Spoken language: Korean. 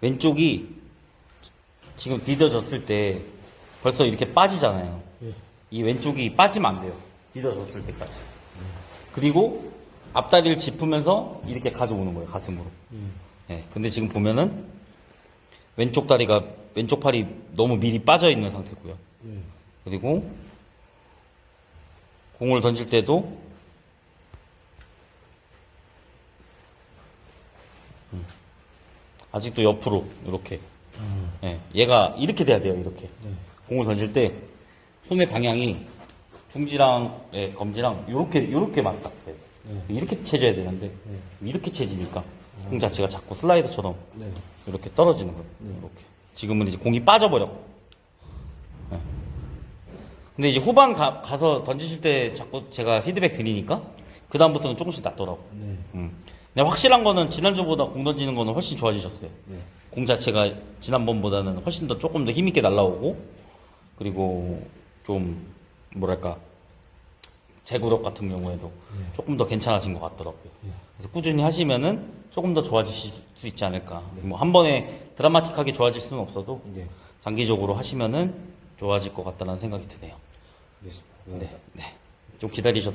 왼쪽이 지금 디뎌졌을 때 벌써 이렇게 빠지잖아요. 예. 이 왼쪽이 빠지면 안 돼요. 디뎌졌을 때까지. 그리고 앞다리를 짚으면서 이렇게 가져오는 거예요, 가슴으로. 예. 근데 지금 보면은 왼쪽 다리가, 왼쪽 팔이 너무 미리 빠져 있는 상태고요. 예. 그리고 공을 던질 때도 음, 아직도 옆으로 이렇게 예, 얘가 이렇게 돼야 돼요 이렇게 공을 던질 때 손의 방향이 중지랑 예, 검지랑 이렇게 이렇게 맞다 이렇게 채져야 되는데 이렇게 채지니까 공 자체가 자꾸 슬라이더처럼 네. 이렇게 떨어지는 거예요 이렇게 지금은 이제 공이 빠져버렸고 예. 근데 이제 후반 가, 서 던지실 때 자꾸 제가 피드백 드리니까 그 다음부터는 조금씩 낫더라고. 네. 음. 근데 확실한 거는 지난주보다 공 던지는 거는 훨씬 좋아지셨어요. 네. 공 자체가 지난번보다는 훨씬 더 조금 더 힘있게 날라오고 그리고 좀 뭐랄까 제구력 같은 경우에도 조금 더 괜찮아진 것 같더라고요. 그래서 꾸준히 하시면은 조금 더 좋아지실 수 있지 않을까. 뭐한 번에 드라마틱하게 좋아질 수는 없어도 네. 장기적으로 하시면은 좋아질 것 같다는 생각이 드네요. 알겠습니다. 네, 네. 좀 기다리셨.